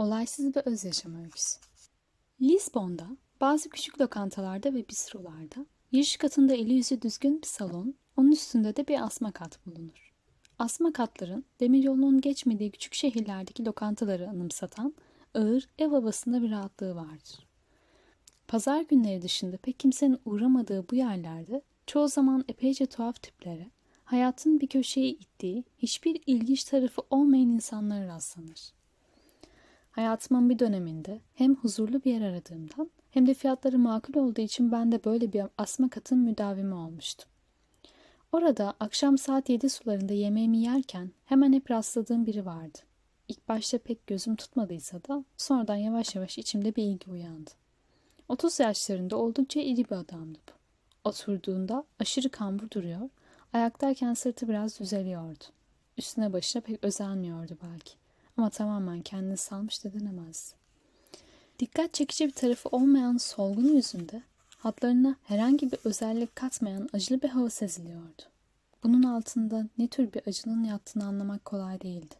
Olaysız bir öz yaşam öyküsü. Lisbon'da bazı küçük lokantalarda ve bistrolarda giriş katında eli yüzü düzgün bir salon, onun üstünde de bir asma kat bulunur. Asma katların demiryolunun geçmediği küçük şehirlerdeki lokantaları anımsatan ağır ev havasında bir rahatlığı vardır. Pazar günleri dışında pek kimsenin uğramadığı bu yerlerde çoğu zaman epeyce tuhaf tiplere, hayatın bir köşeye ittiği, hiçbir ilginç tarafı olmayan insanlara rastlanır. Hayatımın bir döneminde hem huzurlu bir yer aradığımdan hem de fiyatları makul olduğu için ben de böyle bir asma katın müdavimi olmuştum. Orada akşam saat 7 sularında yemeğimi yerken hemen hep rastladığım biri vardı. İlk başta pek gözüm tutmadıysa da sonradan yavaş yavaş içimde bir ilgi uyandı. 30 yaşlarında oldukça iri bir adamdı bu. Oturduğunda aşırı kambur duruyor, ayaktayken sırtı biraz düzeliyordu. Üstüne başına pek özenmiyordu belki. Ama tamamen kendini salmış da denemez. Dikkat çekici bir tarafı olmayan solgun yüzünde hatlarına herhangi bir özellik katmayan acılı bir hava seziliyordu. Bunun altında ne tür bir acının yattığını anlamak kolay değildi.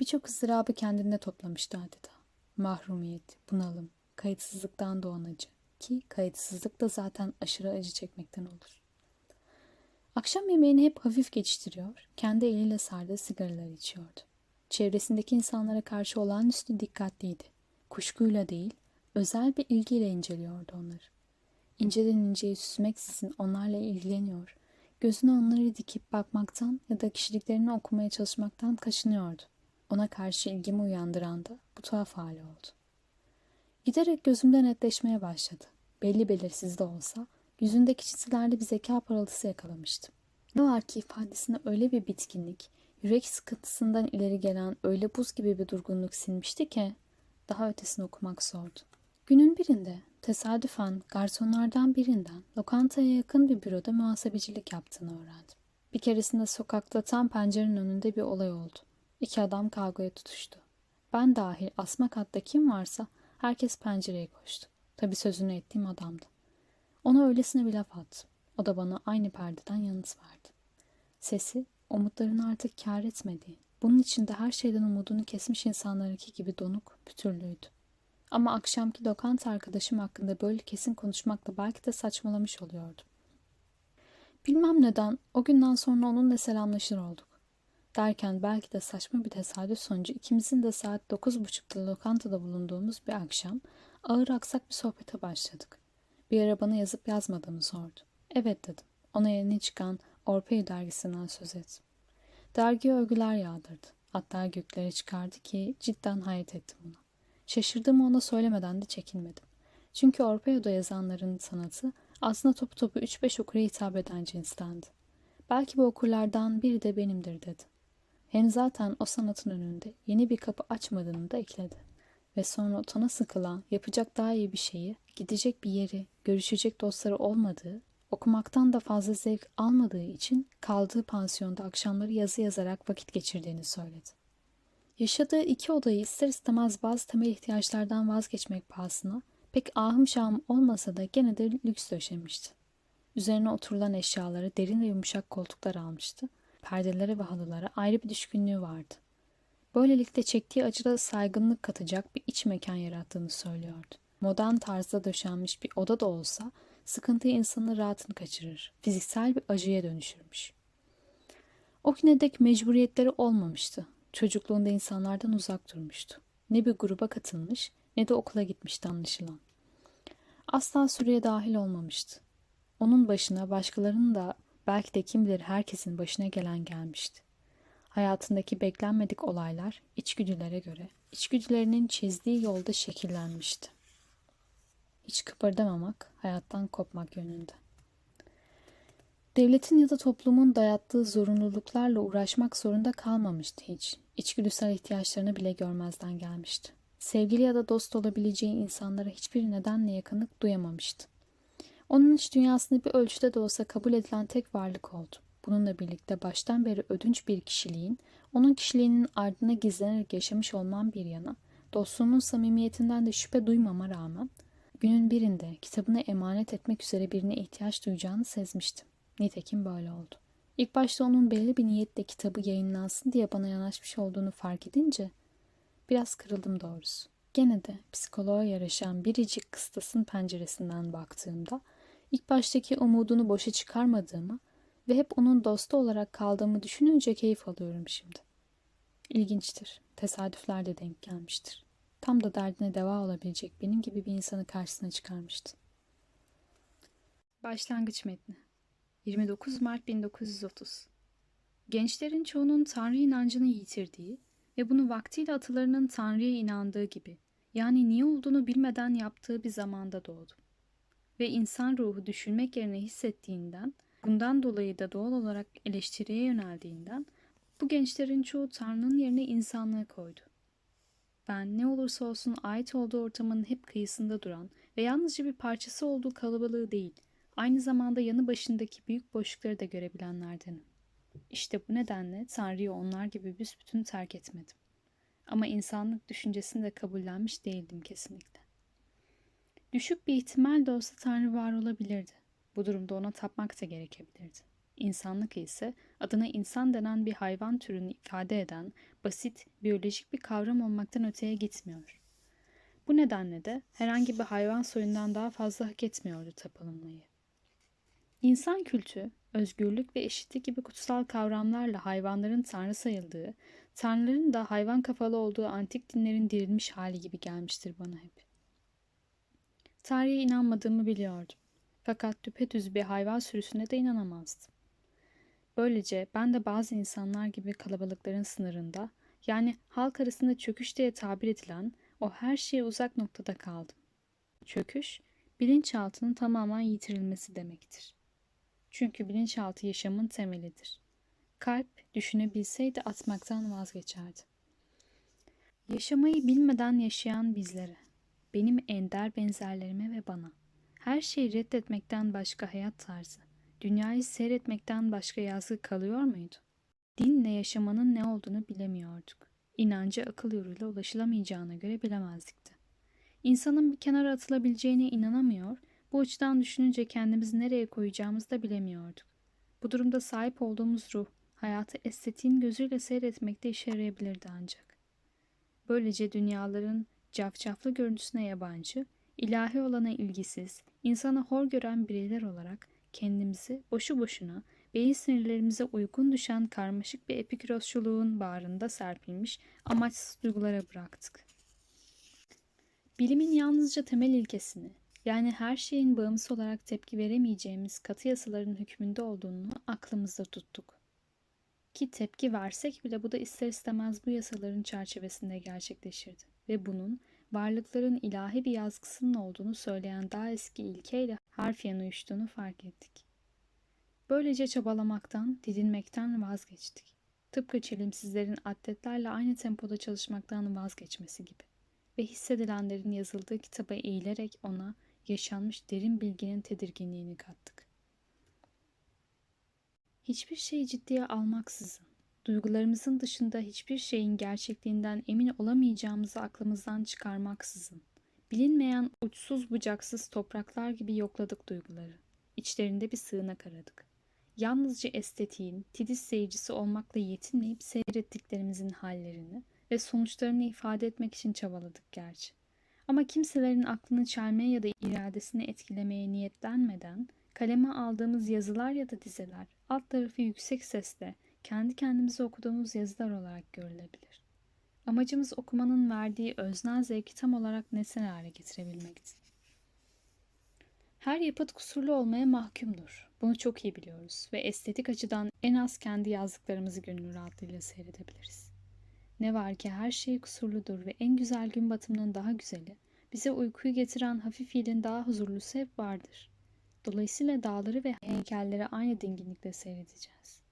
Birçok ızdırabı kendinde toplamıştı adeta. Mahrumiyet, bunalım, kayıtsızlıktan doğan acı ki kayıtsızlık da zaten aşırı acı çekmekten olur. Akşam yemeğini hep hafif geçiştiriyor, kendi eliyle sardığı sigaraları içiyordu. Çevresindeki insanlara karşı olağanüstü dikkatliydi. Kuşkuyla değil, özel bir ilgiyle inceliyordu onları. İnceden inceye süzmeksizin onlarla ilgileniyor, gözüne onları dikip bakmaktan ya da kişiliklerini okumaya çalışmaktan kaçınıyordu. Ona karşı ilgimi uyandıran da bu tuhaf hali oldu. Giderek gözümde netleşmeye başladı. Belli belirsiz de olsa yüzündeki çizgilerde bir zeka parıltısı yakalamıştım. Ne var ki ifadesine öyle bir bitkinlik, yürek sıkıntısından ileri gelen öyle buz gibi bir durgunluk sinmişti ki daha ötesini okumak zordu. Günün birinde tesadüfen garsonlardan birinden lokantaya yakın bir büroda muhasebecilik yaptığını öğrendim. Bir keresinde sokakta tam pencerenin önünde bir olay oldu. İki adam kavgaya tutuştu. Ben dahil asma katta kim varsa herkes pencereye koştu. Tabi sözünü ettiğim adamdı. Ona öylesine bir laf attım. O da bana aynı perdeden yanıt verdi. Sesi umutlarını artık kâr etmediği, bunun içinde her şeyden umudunu kesmiş insanlarınki gibi donuk, pütürlüydü. Ama akşamki lokanta arkadaşım hakkında böyle kesin konuşmakla belki de saçmalamış oluyordum. Bilmem neden o günden sonra onunla selamlaşır olduk. Derken belki de saçma bir tesadüf sonucu ikimizin de saat dokuz buçukta lokantada bulunduğumuz bir akşam ağır aksak bir sohbete başladık. Bir ara bana yazıp yazmadığımı sordu. Evet dedim. Ona yeni çıkan Orpeu dergisinden söz et. Dergiye övgüler yağdırdı. Hatta göklere çıkardı ki cidden hayret ettim buna. Şaşırdığımı ona söylemeden de çekinmedim. Çünkü Orpeu'da yazanların sanatı aslında topu topu 3-5 okura hitap eden cinstendi. Belki bu okurlardan biri de benimdir dedi. Hem zaten o sanatın önünde yeni bir kapı açmadığını da ekledi. Ve sonra utana sıkılan, yapacak daha iyi bir şeyi, gidecek bir yeri, görüşecek dostları olmadığı, okumaktan da fazla zevk almadığı için kaldığı pansiyonda akşamları yazı yazarak vakit geçirdiğini söyledi. Yaşadığı iki odayı ister istemez bazı temel ihtiyaçlardan vazgeçmek pahasına pek ahım şahım olmasa da gene de lüks döşemişti. Üzerine oturulan eşyaları derin ve yumuşak koltuklar almıştı. Perdelere ve halılara ayrı bir düşkünlüğü vardı. Böylelikle çektiği acıda saygınlık katacak bir iç mekan yarattığını söylüyordu. Modern tarzda döşenmiş bir oda da olsa sıkıntı insanın rahatını kaçırır. Fiziksel bir acıya dönüşürmüş. O dek mecburiyetleri olmamıştı. Çocukluğunda insanlardan uzak durmuştu. Ne bir gruba katılmış ne de okula gitmişti anlaşılan. Asla sürüye dahil olmamıştı. Onun başına başkalarının da belki de kim bilir herkesin başına gelen gelmişti. Hayatındaki beklenmedik olaylar içgüdülere göre içgüdülerinin çizdiği yolda şekillenmişti. Hiç kıpırdamamak, hayattan kopmak yönünde. Devletin ya da toplumun dayattığı zorunluluklarla uğraşmak zorunda kalmamıştı hiç. İçgüdüsel ihtiyaçlarını bile görmezden gelmişti. Sevgili ya da dost olabileceği insanlara hiçbir nedenle yakınlık duyamamıştı. Onun iç dünyasında bir ölçüde de olsa kabul edilen tek varlık oldu. Bununla birlikte baştan beri ödünç bir kişiliğin, onun kişiliğinin ardına gizlenerek yaşamış olmam bir yana, dostluğumun samimiyetinden de şüphe duymama rağmen, günün birinde kitabını emanet etmek üzere birine ihtiyaç duyacağını sezmiştim. Nitekim böyle oldu. İlk başta onun belli bir niyetle kitabı yayınlansın diye bana yanaşmış olduğunu fark edince biraz kırıldım doğrusu. Gene de psikoloğa yaraşan biricik kıstasın penceresinden baktığımda ilk baştaki umudunu boşa çıkarmadığımı ve hep onun dostu olarak kaldığımı düşününce keyif alıyorum şimdi. İlginçtir. Tesadüfler de denk gelmiştir. Tam da derdine deva olabilecek benim gibi bir insanı karşısına çıkarmıştı. Başlangıç metni 29 Mart 1930 Gençlerin çoğunun Tanrı inancını yitirdiği ve bunu vaktiyle atalarının Tanrı'ya inandığı gibi yani niye olduğunu bilmeden yaptığı bir zamanda doğdum. Ve insan ruhu düşünmek yerine hissettiğinden, bundan dolayı da doğal olarak eleştiriye yöneldiğinden bu gençlerin çoğu Tanrı'nın yerine insanlığı koydu. Ben ne olursa olsun ait olduğu ortamın hep kıyısında duran ve yalnızca bir parçası olduğu kalabalığı değil, aynı zamanda yanı başındaki büyük boşlukları da görebilenlerdenim. İşte bu nedenle Tanrı'yı onlar gibi büsbütün terk etmedim. Ama insanlık düşüncesini de kabullenmiş değildim kesinlikle. Düşük bir ihtimal de olsa Tanrı var olabilirdi. Bu durumda ona tapmak da gerekebilirdi. İnsanlık ise adına insan denen bir hayvan türünü ifade eden basit, biyolojik bir kavram olmaktan öteye gitmiyor. Bu nedenle de herhangi bir hayvan soyundan daha fazla hak etmiyordu tapınılmayı. İnsan kültü, özgürlük ve eşitlik gibi kutsal kavramlarla hayvanların tanrı sayıldığı, tanrıların da hayvan kafalı olduğu antik dinlerin dirilmiş hali gibi gelmiştir bana hep. Tanrı'ya inanmadığımı biliyordum. Fakat düpedüz bir hayvan sürüsüne de inanamazdım. Böylece ben de bazı insanlar gibi kalabalıkların sınırında, yani halk arasında çöküş diye tabir edilen o her şeye uzak noktada kaldım. Çöküş, bilinçaltının tamamen yitirilmesi demektir. Çünkü bilinçaltı yaşamın temelidir. Kalp düşünebilseydi atmaktan vazgeçerdi. Yaşamayı bilmeden yaşayan bizlere, benim ender benzerlerime ve bana, her şeyi reddetmekten başka hayat tarzı, dünyayı seyretmekten başka yazgı kalıyor muydu? Dinle yaşamanın ne olduğunu bilemiyorduk. İnancı akıl yoluyla ulaşılamayacağına göre bilemezdik de. İnsanın bir kenara atılabileceğine inanamıyor, bu açıdan düşününce kendimizi nereye koyacağımızı da bilemiyorduk. Bu durumda sahip olduğumuz ruh, hayatı estetiğin gözüyle seyretmekte işe yarayabilirdi ancak. Böylece dünyaların cafcaflı görüntüsüne yabancı, ilahi olana ilgisiz, insana hor gören bireyler olarak kendimizi boşu boşuna beyin sinirlerimize uygun düşen karmaşık bir epikürosçuluğun bağrında serpilmiş amaçsız duygulara bıraktık. Bilimin yalnızca temel ilkesini, yani her şeyin bağımsız olarak tepki veremeyeceğimiz katı yasaların hükmünde olduğunu aklımızda tuttuk. Ki tepki versek bile bu da ister istemez bu yasaların çerçevesinde gerçekleşirdi ve bunun varlıkların ilahi bir yazgısının olduğunu söyleyen daha eski ilkeyle harfiyen uyuştuğunu fark ettik. Böylece çabalamaktan, didinmekten vazgeçtik. Tıpkı çelimsizlerin atletlerle aynı tempoda çalışmaktan vazgeçmesi gibi. Ve hissedilenlerin yazıldığı kitaba eğilerek ona yaşanmış derin bilginin tedirginliğini kattık. Hiçbir şeyi ciddiye almaksızın, duygularımızın dışında hiçbir şeyin gerçekliğinden emin olamayacağımızı aklımızdan çıkarmaksızın, bilinmeyen uçsuz bucaksız topraklar gibi yokladık duyguları. İçlerinde bir sığınak aradık. Yalnızca estetiğin, titiz seyircisi olmakla yetinmeyip seyrettiklerimizin hallerini ve sonuçlarını ifade etmek için çabaladık gerçi. Ama kimselerin aklını çelmeye ya da iradesini etkilemeye niyetlenmeden kaleme aldığımız yazılar ya da dizeler alt tarafı yüksek sesle kendi kendimize okuduğumuz yazılar olarak görülebilir. Amacımız okumanın verdiği öznel zevki tam olarak nesnel hale getirebilmekti. Her yapıt kusurlu olmaya mahkumdur. Bunu çok iyi biliyoruz ve estetik açıdan en az kendi yazdıklarımızı gönül rahatlığıyla seyredebiliriz. Ne var ki her şey kusurludur ve en güzel gün batımının daha güzeli, bize uykuyu getiren hafif fiilin daha huzurlusu hep vardır. Dolayısıyla dağları ve heykelleri aynı dinginlikle seyredeceğiz.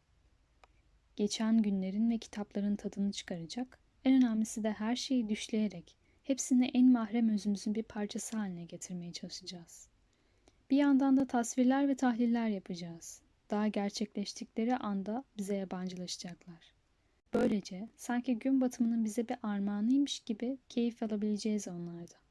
Geçen günlerin ve kitapların tadını çıkaracak, en önemlisi de her şeyi düşleyerek, hepsini en mahrem özümüzün bir parçası haline getirmeye çalışacağız. Bir yandan da tasvirler ve tahliller yapacağız. Daha gerçekleştikleri anda bize yabancılaşacaklar. Böylece sanki gün batımının bize bir armağanıymış gibi keyif alabileceğiz onlardan.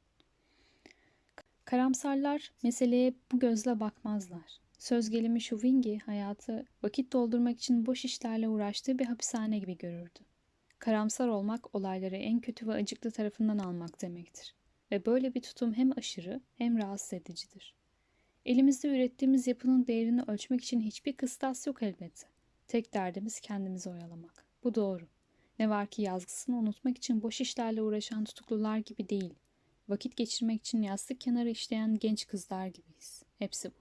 Karamsarlar meseleye bu gözle bakmazlar. Söz gelimi Şuvingi hayatı vakit doldurmak için boş işlerle uğraştığı bir hapishane gibi görürdü. Karamsar olmak olayları en kötü ve acıklı tarafından almak demektir. Ve böyle bir tutum hem aşırı hem rahatsız edicidir. Elimizde ürettiğimiz yapının değerini ölçmek için hiçbir kıstas yok elbette. Tek derdimiz kendimizi oyalamak. Bu doğru. Ne var ki yazgısını unutmak için boş işlerle uğraşan tutuklular gibi değil. Vakit geçirmek için yastık kenarı işleyen genç kızlar gibiyiz. Hepsi bu.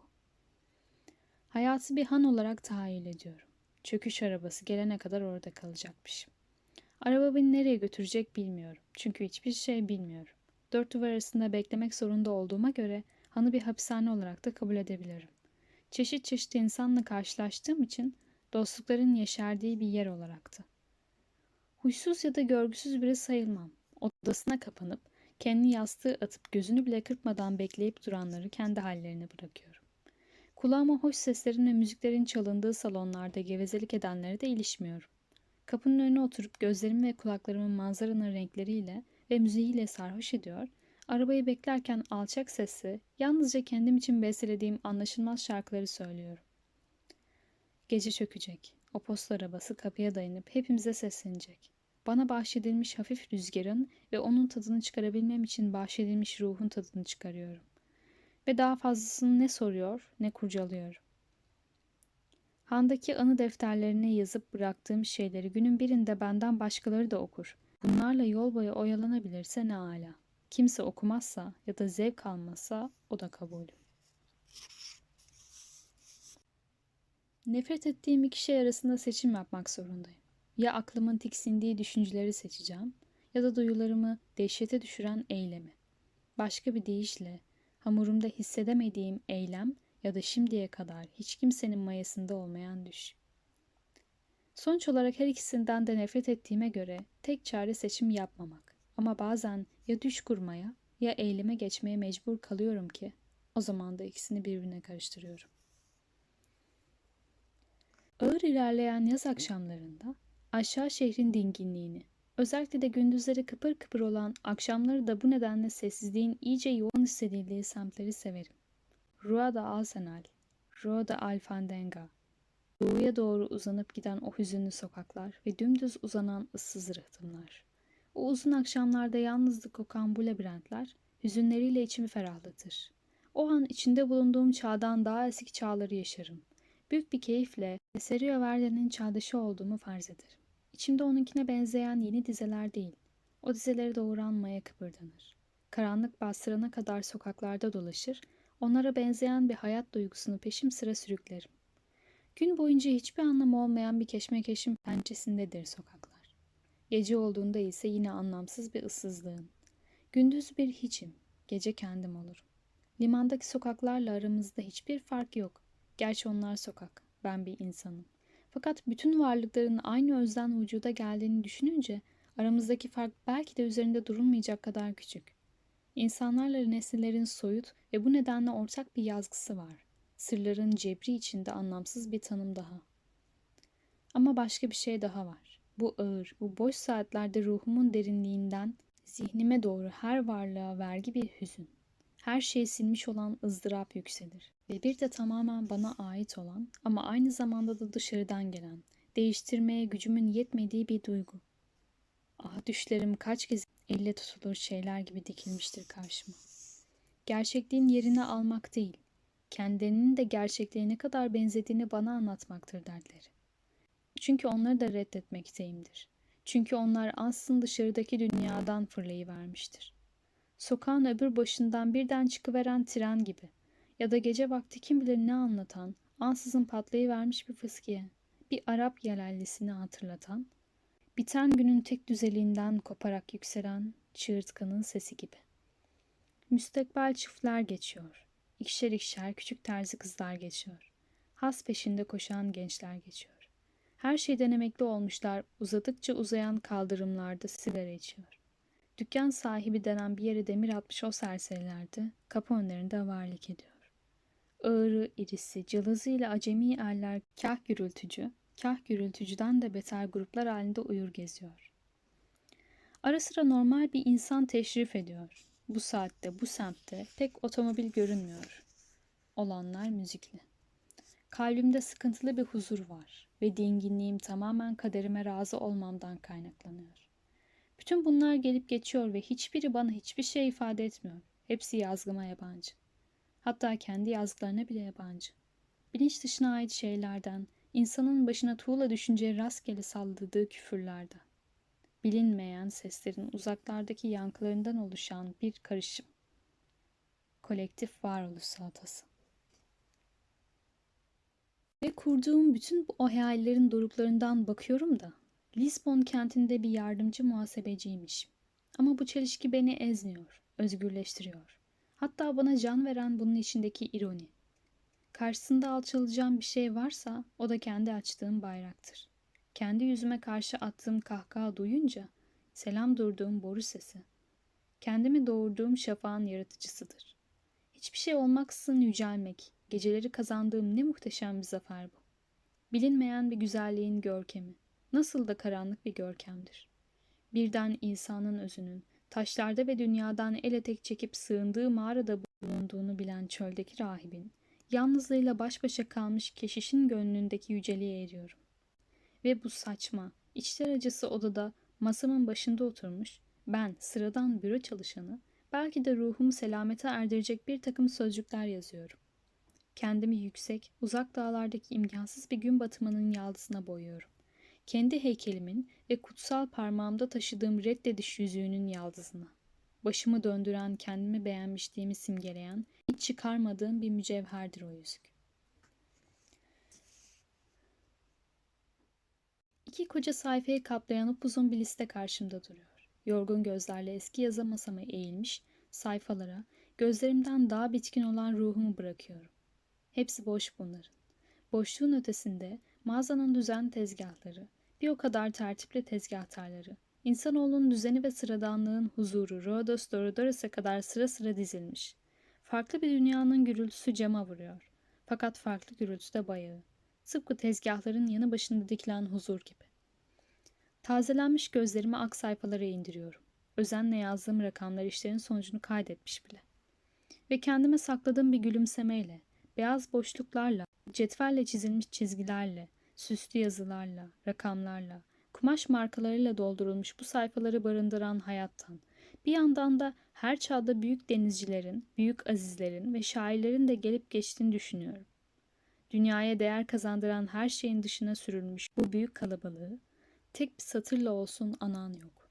Hayatı bir han olarak tahayyül ediyorum. Çöküş arabası gelene kadar orada kalacakmışım. Araba beni nereye götürecek bilmiyorum. Çünkü hiçbir şey bilmiyorum. Dört duvar arasında beklemek zorunda olduğuma göre hanı bir hapishane olarak da kabul edebilirim. Çeşit çeşit insanla karşılaştığım için dostlukların yeşerdiği bir yer olaraktı. Huysuz ya da görgüsüz biri sayılmam. Odasına kapanıp, kendini yastığı atıp gözünü bile kırpmadan bekleyip duranları kendi hallerine bırakıyorum. Kulağıma hoş seslerin ve müziklerin çalındığı salonlarda gevezelik edenlere de ilişmiyorum. Kapının önüne oturup gözlerimi ve kulaklarımın manzaranın renkleriyle ve müziğiyle sarhoş ediyor, arabayı beklerken alçak sesli, yalnızca kendim için bestelediğim anlaşılmaz şarkıları söylüyorum. Gece çökecek. O posta arabası kapıya dayanıp hepimize seslenecek. Bana bahşedilmiş hafif rüzgarın ve onun tadını çıkarabilmem için bahşedilmiş ruhun tadını çıkarıyorum. Ve daha fazlasını ne soruyor ne kurcalıyorum. Handaki anı defterlerine yazıp bıraktığım şeyleri günün birinde benden başkaları da okur. Bunlarla yol boyu oyalanabilirse ne ala. Kimse okumazsa ya da zevk almazsa o da kabul. Nefret ettiğim iki şey arasında seçim yapmak zorundayım. Ya aklımın tiksindiği düşünceleri seçeceğim ya da duyularımı dehşete düşüren eylemi. Başka bir deyişle hamurumda hissedemediğim eylem ya da şimdiye kadar hiç kimsenin mayasında olmayan düş. Sonuç olarak her ikisinden de nefret ettiğime göre tek çare seçim yapmamak. Ama bazen ya düş kurmaya ya eyleme geçmeye mecbur kalıyorum ki o zaman da ikisini birbirine karıştırıyorum. Ağır ilerleyen yaz akşamlarında aşağı şehrin dinginliğini, özellikle de gündüzleri kıpır kıpır olan akşamları da bu nedenle sessizliğin iyice yoğun hissedildiği semtleri severim. Rua da Arsenal, Rua da Alfandenga, doğuya doğru uzanıp giden o hüzünlü sokaklar ve dümdüz uzanan ıssız rıhtımlar. O uzun akşamlarda yalnızlık kokan bu labirentler hüzünleriyle içimi ferahlatır. O an içinde bulunduğum çağdan daha eski çağları yaşarım. Büyük bir keyifle Serio Verde'nin çağdaşı olduğumu farz ederim. İçimde onunkine benzeyen yeni dizeler değil. O dizeleri doğuran maya kıpırdanır. Karanlık bastırana kadar sokaklarda dolaşır, onlara benzeyen bir hayat duygusunu peşim sıra sürüklerim. Gün boyunca hiçbir anlamı olmayan bir keşmekeşin pençesindedir sokaklar. Gece olduğunda ise yine anlamsız bir ıssızlığın. Gündüz bir hiçim, gece kendim olurum. Limandaki sokaklarla aramızda hiçbir fark yok. Gerçi onlar sokak, ben bir insanım. Fakat bütün varlıkların aynı özden vücuda geldiğini düşününce aramızdaki fark belki de üzerinde durulmayacak kadar küçük. İnsanlarla nesillerin soyut ve bu nedenle ortak bir yazgısı var. Sırların cebri içinde anlamsız bir tanım daha. Ama başka bir şey daha var. Bu ağır, bu boş saatlerde ruhumun derinliğinden zihnime doğru her varlığa vergi bir hüzün. Her şeyi silmiş olan ızdırap yükselir. Ve bir de tamamen bana ait olan ama aynı zamanda da dışarıdan gelen, değiştirmeye gücümün yetmediği bir duygu. Ah düşlerim kaç kez elle tutulur şeyler gibi dikilmiştir karşıma. Gerçekliğin yerini almak değil, kendilerinin de gerçekliğe ne kadar benzediğini bana anlatmaktır dertleri. Çünkü onları da reddetmekteyimdir. Çünkü onlar aslında dışarıdaki dünyadan fırlayıvermiştir. Sokağın öbür başından birden çıkıveren tren gibi ya da gece vakti kim bilir ne anlatan, ansızın patlayıvermiş bir fıskiye, bir Arap yelallisini hatırlatan, biten günün tek düzeliğinden koparak yükselen çığırtkanın sesi gibi. Müstekbel çiftler geçiyor. İkişer ikişer küçük terzi kızlar geçiyor. Has peşinde koşan gençler geçiyor. Her şeyden emekli olmuşlar uzadıkça uzayan kaldırımlarda sigara içiyor. Dükkan sahibi denen bir yere demir atmış o serserilerde kapı önlerinde varlık ediyor. Ağırı, irisi, cılızıyla acemi erler kah gürültücü, kah gürültücüden de beter gruplar halinde uyur geziyor. Ara sıra normal bir insan teşrif ediyor. Bu saatte, bu semtte pek otomobil görünmüyor. Olanlar müzikli. Kalbimde sıkıntılı bir huzur var ve dinginliğim tamamen kaderime razı olmamdan kaynaklanıyor. Bütün bunlar gelip geçiyor ve hiçbiri bana hiçbir şey ifade etmiyor. Hepsi yazgıma yabancı. Hatta kendi yazgılarına bile yabancı. Bilinç dışına ait şeylerden, insanın başına tuğla düşünce rastgele salladığı küfürlerden. Bilinmeyen seslerin uzaklardaki yankılarından oluşan bir karışım. Kolektif varoluş salatası. Ve kurduğum bütün bu hayallerin doruklarından bakıyorum da Lisbon kentinde bir yardımcı muhasebeciymiş. Ama bu çelişki beni ezmiyor, özgürleştiriyor. Hatta bana can veren bunun içindeki ironi. Karşısında alçalacağım bir şey varsa o da kendi açtığım bayraktır. Kendi yüzüme karşı attığım kahkaha duyunca selam durduğum boru sesi. Kendimi doğurduğum şafağın yaratıcısıdır. Hiçbir şey olmaksızın yücelmek, geceleri kazandığım ne muhteşem bir zafer bu. Bilinmeyen bir güzelliğin görkemi, nasıl da karanlık bir görkemdir. Birden insanın özünün, taşlarda ve dünyadan el etek çekip sığındığı mağarada bulunduğunu bilen çöldeki rahibin, yalnızlığıyla baş başa kalmış keşişin gönlündeki yüceliğe eriyorum. Ve bu saçma, içler acısı odada masamın başında oturmuş, ben sıradan büro çalışanı, belki de ruhumu selamete erdirecek bir takım sözcükler yazıyorum. Kendimi yüksek, uzak dağlardaki imkansız bir gün batımının yaldızına boyuyorum. Kendi heykelimin ve kutsal parmağımda taşıdığım reddediş yüzüğünün yaldızına. Başımı döndüren, kendimi beğenmişliğimi simgeleyen, hiç çıkarmadığım bir mücevherdir o yüzük. İki koca sayfayı kaplayan upuzun bir liste karşımda duruyor. Yorgun gözlerle eski yazı masama eğilmiş, sayfalara, gözlerimden daha bitkin olan ruhumu bırakıyorum. Hepsi boş bunların. Boşluğun ötesinde mağazanın düzen tezgahları, bir o kadar tertipli tezgahtarları, insanoğlunun düzeni ve sıradanlığın huzuru Rhodos Dorodoros'a kadar sıra sıra dizilmiş. Farklı bir dünyanın gürültüsü cama vuruyor. Fakat farklı gürültü de bayağı. Tıpkı tezgahların yanı başında dikilen huzur gibi. Tazelenmiş gözlerimi ak sayfalara indiriyorum. Özenle yazdığım rakamlar işlerin sonucunu kaydetmiş bile. Ve kendime sakladığım bir gülümsemeyle, beyaz boşluklarla, cetvelle çizilmiş çizgilerle, süslü yazılarla, rakamlarla, kumaş markalarıyla doldurulmuş bu sayfaları barındıran hayattan, bir yandan da her çağda büyük denizcilerin, büyük azizlerin ve şairlerin de gelip geçtiğini düşünüyorum. Dünyaya değer kazandıran her şeyin dışına sürülmüş bu büyük kalabalığı, tek bir satırla olsun anan yok.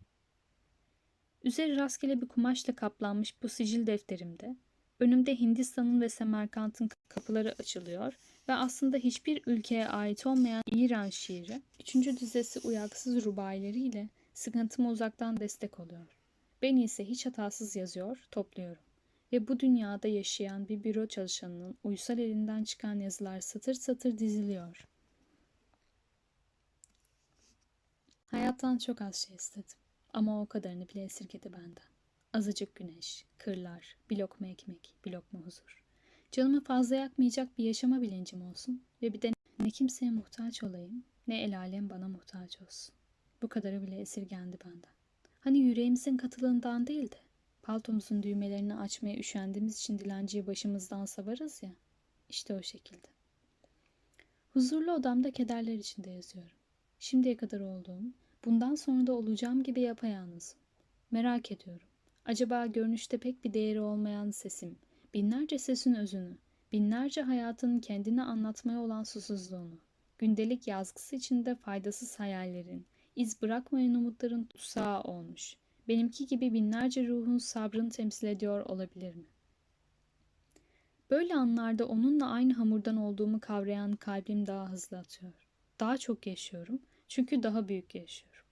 Üzeri rastgele bir kumaşla kaplanmış bu sicil defterimde, önümde Hindistan'ın ve Semerkant'ın kapıları açılıyor ve aslında hiçbir ülkeye ait olmayan İran şiiri, üçüncü dizesi uyaksız rubaylarıyla sıkıntıma uzaktan destek oluyor. Ben ise hiç hatasız yazıyor, topluyorum. Ve bu dünyada yaşayan bir büro çalışanının uysal elinden çıkan yazılar satır satır diziliyor. Hayattan çok az şey istedim. Ama o kadarını bile esirgedi benden. Azıcık güneş, kırlar, bir lokma ekmek, bir lokma huzur. Canımı fazla yakmayacak bir yaşama bilincim olsun ve bir de ne kimseye muhtaç olayım ne el alem bana muhtaç olsun. Bu kadarı bile esirgendi benden. Hani yüreğimizin katılığından değil de paltomuzun düğmelerini açmaya üşendiğimiz için dilenciyi başımızdan savarız ya. İşte o şekilde. Huzurlu odamda kederler içinde yazıyorum. Şimdiye kadar olduğum, bundan sonra da olacağım gibi yapayalnızım. Merak ediyorum. Acaba görünüşte pek bir değeri olmayan sesim, binlerce sesin özünü, binlerce hayatın kendini anlatmaya olan susuzluğunu, gündelik yazgısı içinde faydasız hayallerin, iz bırakmayan umutların tutsağı olmuş. Benimki gibi binlerce ruhun sabrını temsil ediyor olabilir mi? Böyle anlarda onunla aynı hamurdan olduğumu kavrayan kalbim daha hızlı atıyor. Daha çok yaşıyorum çünkü daha büyük yaşıyorum.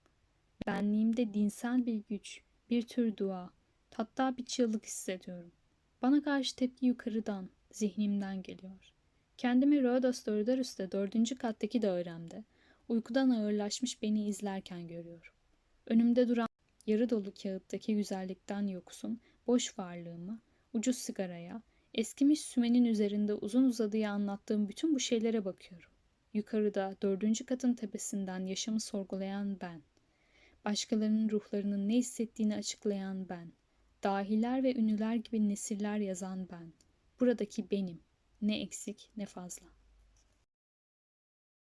Benliğimde dinsel bir güç, bir tür dua, hatta bir çığlık hissediyorum. Bana karşı tepki yukarıdan, zihnimden geliyor. Kendimi Rhodos Dorodorus'ta dördüncü kattaki dairemde, uykudan ağırlaşmış beni izlerken görüyorum. Önümde duran yarı dolu kağıttaki güzellikten yoksun, boş varlığıma, ucuz sigaraya, eskimiş sümenin üzerinde uzun uzadıya anlattığım bütün bu şeylere bakıyorum. Yukarıda dördüncü katın tepesinden yaşamı sorgulayan ben. Başkalarının ruhlarının ne hissettiğini açıklayan ben. Dahiler ve ünlüler gibi nesiller yazan ben. Buradaki benim. Ne eksik ne fazla.